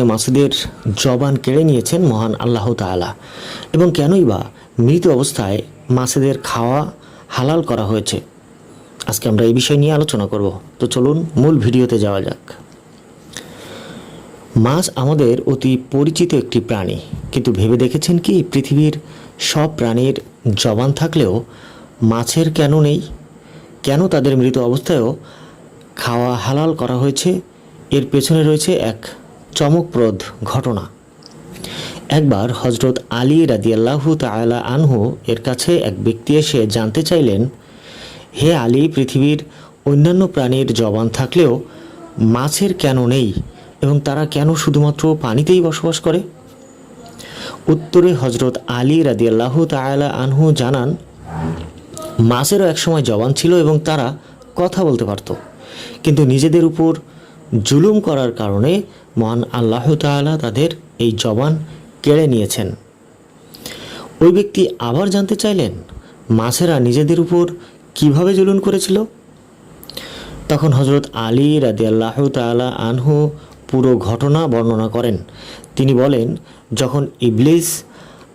কারণে মাছেদের জবান কেড়ে নিয়েছেন মহান আল্লাহ তাআলা। এবং কেনই বা মৃত অবস্থায় মাছেদের খাওয়া হালাল করা হয়েছে? আজকে আমরা এই বিষয় নিয়ে আলোচনা করব। তো চলুন মূল ভিডিওতে যাওয়া যাক। মাছ আমাদের অতি পরিচিত একটি প্রাণী। কিন্তু ভেবে দেখেছেন কি, পৃথিবীর সব প্রাণীর জবান থাকলেও মাছের কেন নেই? কেন তাদের মৃত অবস্থায়ও খাওয়া হালাল করা হয়েছে? এর পেছনে রয়েছে এক চমকপ্রদ ঘটনা। একবার হজরত আলী রাদিয়াল্লাহু তাআলা আনহু এর কাছে এক ব্যক্তি এসে জানতে চাইলেন, হে আলী, পৃথিবীর অন্যান্য প্রাণীর জবান থাকলেও মাছের কেন নেই এবং তারা কেন শুধুমাত্র পানিতেই বসবাস করে? উত্তরে হজরত আলী রাদিয়াল্লাহু তাআলা আনহু জানান, মাছেরও একসময় জবান ছিল এবং তারা কথা বলতে পারত, কিন্তু নিজেদের উপর জুলুম করার কারণে মহান আল্লাহ তাআলা তাদের এই জবান কেড়ে নিয়েছেন। ওই ব্যক্তি আবার জানতে চাইলেন, মাছেরা নিজেদের উপর কীভাবে জুলুম করেছিল? তখন হজরত আলী রাদি আল্লাহ তাআলা আনহু পুরো ঘটনা বর্ণনা করেন। তিনি বলেন, যখন ইবলিস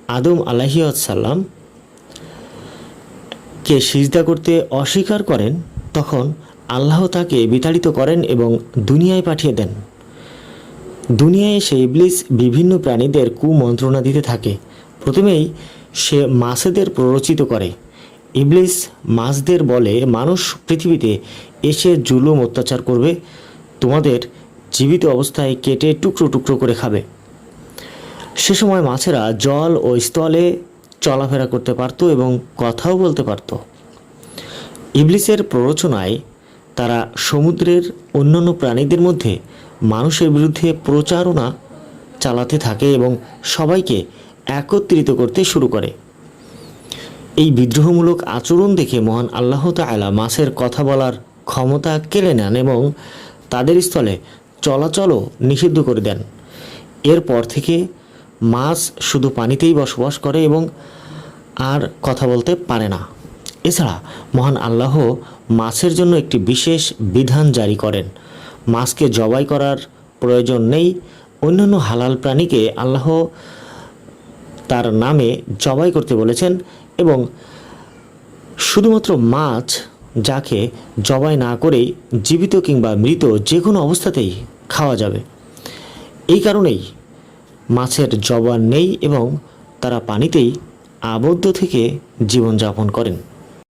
আদম আলাহিসাল্লাম কে সিজদা করতে অস্বীকার করেন, তখন আল্লাহ তাকে বিতাড়িত করেন এবং দুনিয়ায় পাঠিয়ে দেন। দুনিয়ায় এসে ইবলিস বিভিন্ন প্রাণীদের কুমন্ত্রণা দিতে থাকে। প্রথমেই সে মাছেদের প্ররোচিত করে। ইবলিস মাছদের বলে, মানুষ পৃথিবীতে এসে জুলুম অত্যাচার করবে, তোমাদের জীবিত অবস্থায় কেটে টুকরো টুকরো করে খাবে। সে সময় মাছেরা জল ও স্থলে চলাফেরা করতে পারত এবং কথাও বলতে পারত। ইবলিসের প্ররোচনায় তারা সমুদ্রের অন্যান্য প্রাণীদের মধ্যে মানুষের বিরুদ্ধে প্রচারণা চালাতে থাকে এবং সবাইকে একত্রিত করতে শুরু করে। এই বিদ্রোহমূলক আচরণ দেখে মহান আল্লাহ তাআলা মাছের কথা বলার ক্ষমতা কেড়ে নেন এবং তাদের স্থলে চলাচলও নিষিদ্ধ করে দেন। এরপর থেকে মাছ শুধু পানিতেই বসবাস করে এবং আর কথা বলতে পারে না। এছাড়া মহান আল্লাহ মাছের জন্য একটি বিশেষ বিধান জারি করেন। মাছকে জবাই করার প্রয়োজন নেই। অন্যান্য হালাল প্রাণীকে আল্লাহ তার নামে জবাই করতে বলেছেন এবং শুধুমাত্র মাছ যাকে জবাই না করেই জীবিত কিংবা মৃত যে কোনো অবস্থাতেই খাওয়া যাবে। এই কারণেই মাছের জবান নেই এবং তারা পানিতেই আবদ্ধ থেকে জীবনযাপন করেন।